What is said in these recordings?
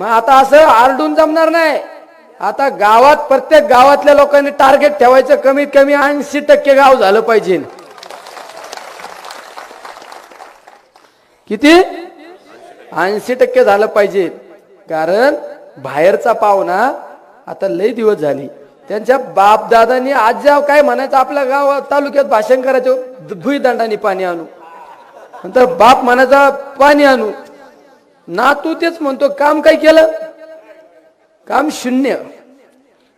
मग आता असं आरडून जमणार नाही. आता गावात प्रत्येक गावातल्या लोकांनी टार्गेट ठेवायचं कमीत कमी ऐंशी टक्के गाव झालं पाहिजे. किती? ऐंशी टक्के झालं पाहिजे. कारण बाहेरचा पाहुणा आता लई दिवस झाली. त्यांच्या बापदादांनी दादानी काय म्हणायचं आपल्या गाव तालुक्यात भाषण करायचं भुईदंडाने पाणी आणू. नंतर बाप म्हणायचा पाणी आणू. ना तू तेच म्हणतो काम काय केलं? काम शून्य.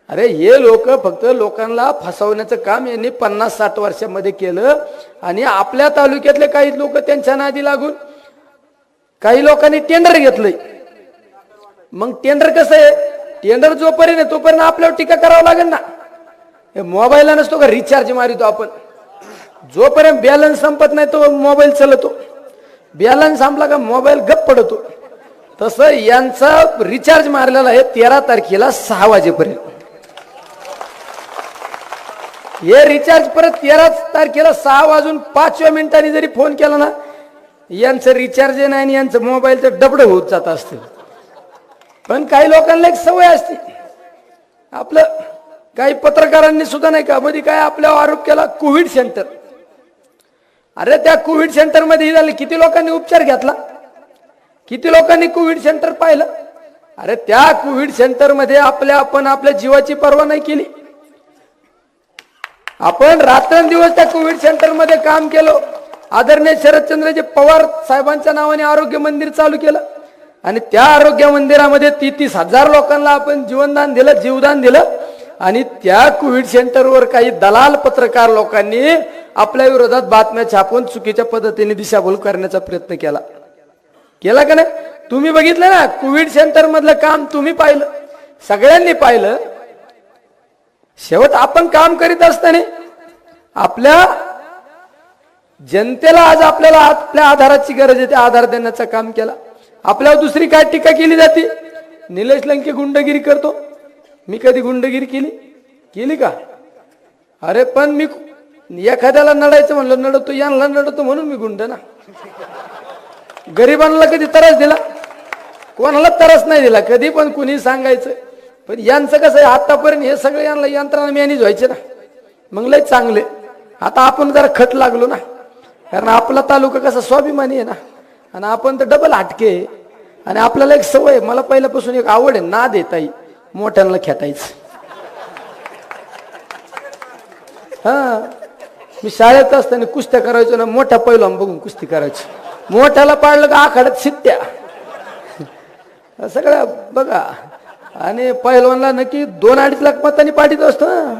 अरे हे लोक फक्त लोकांना फसवण्याचं काम यांनी पन्नास साठ वर्षामध्ये केलं आणि आपल्या तालुक्यातले काही लोक त्यांच्या नादी लागून काही लोकांनी टेंडर घेतलंय. मग टेंडर कसं आहे? टेंडर जोपर्यंत आहे, तोपर्यंत आपल्यावर टीका करावं लागेल ना. हे मोबाईलला नसतो का रिचार्ज मारितो आपण? जोपर्यंत बॅलन्स संपत नाही तो मोबाईल चलतो. बॅलन्स संपला का मोबाईल गप्प पडतो. तसं यांचा रिचार्ज मारलेला आहे तेरा तारखेला सहा वाजेपर्यंत. हे रिचार्ज परत तेरा तारखेला सहा वाजून पाचव्या मिनिटांनी जरी फोन केला ना यांचं रिचार्ज नाही आणि यांचं मोबाईलचं डबडं होत जात असतं. पण काही लोकांना एक सवय असते. आपलं काही पत्रकारांनी सुद्धा नाही का मध्ये काय आपल्यावर आरोप केला कोविड सेंटर. अरे त्या कोविड सेंटरमध्ये झालं किती लोकांनी उपचार घेतला? किती लोकांनी कोविड सेंटर पाहिलं? अरे त्या कोविड सेंटरमध्ये आपल्या आपण आपल्या जीवाची पर्वा नाही केली. आपण रात्रंदिवस त्या कोविड सेंटरमध्ये काम केलं. आदरणीय शरदचंद्रजी पवार साहेबांच्या नावाने आरोग्य मंदिर चालू केलं. आणि त्या आरोग्य मंदिरामध्ये ती तीस हजार लोकांना आपण जीवनदान दिलं जीवदान दिलं. आणि त्या कोविड सेंटरवर काही दलाल पत्रकार लोकांनी आपल्या विरोधात बातम्या छापून चुकीच्या पद्धतीने दिशाभूल करण्याचा प्रयत्न केला. केला का नाही? तुम्ही बघितलं ना कोविड सेंटर मधलं काम तुम्ही पाहिलं. सगळ्यांनी पाहिलं. शेवट आपण काम करीत असताना आपल्या जनतेला आज आपल्याला आपल्या आधाराची गरज आहे त्या आधार देण्याचं काम केला. आपल्यावर दुसरी काय टीका केली जाते? निलेश लंके गुंडगिरी करतो. मी कधी गुंडगिरी केली? केली का? अरे पण मी एखाद्याला नडायचं म्हणलं नडतो यांना नडतो म्हणून मी गुंड ना. गरिबांना कधी त्रास दिला? कोणाला त्रास नाही दिला? कधी पण कुणी सांगायचं. पण यांचं कसं आहे आतापर्यंत हे सगळं यांना यंत्रणा मॅनेज व्हायचे ना. मग लय चांगले. आता आपण जरा खट लागलो ना. कारण आपला तालुका कसा स्वाभिमानी आहे ना. आणि आपण तर डबल हटके आहे. आणि आपल्याला एक सवय मला पहिल्यापासून एक आवड आहे ना देताई मोठ्यांना खेटायचं. हा. मी शाळेत असताना कुस्त्या करायचो ना मोठ्या पहिलवान बघून कुस्ती करायची. मोठ्याला पाडलं का आखाड्यात शित्त्या सगळं बघा. आणि पहिलवानला नक्की दोन अडीच लाख मतांनी पाठीत असतो. ना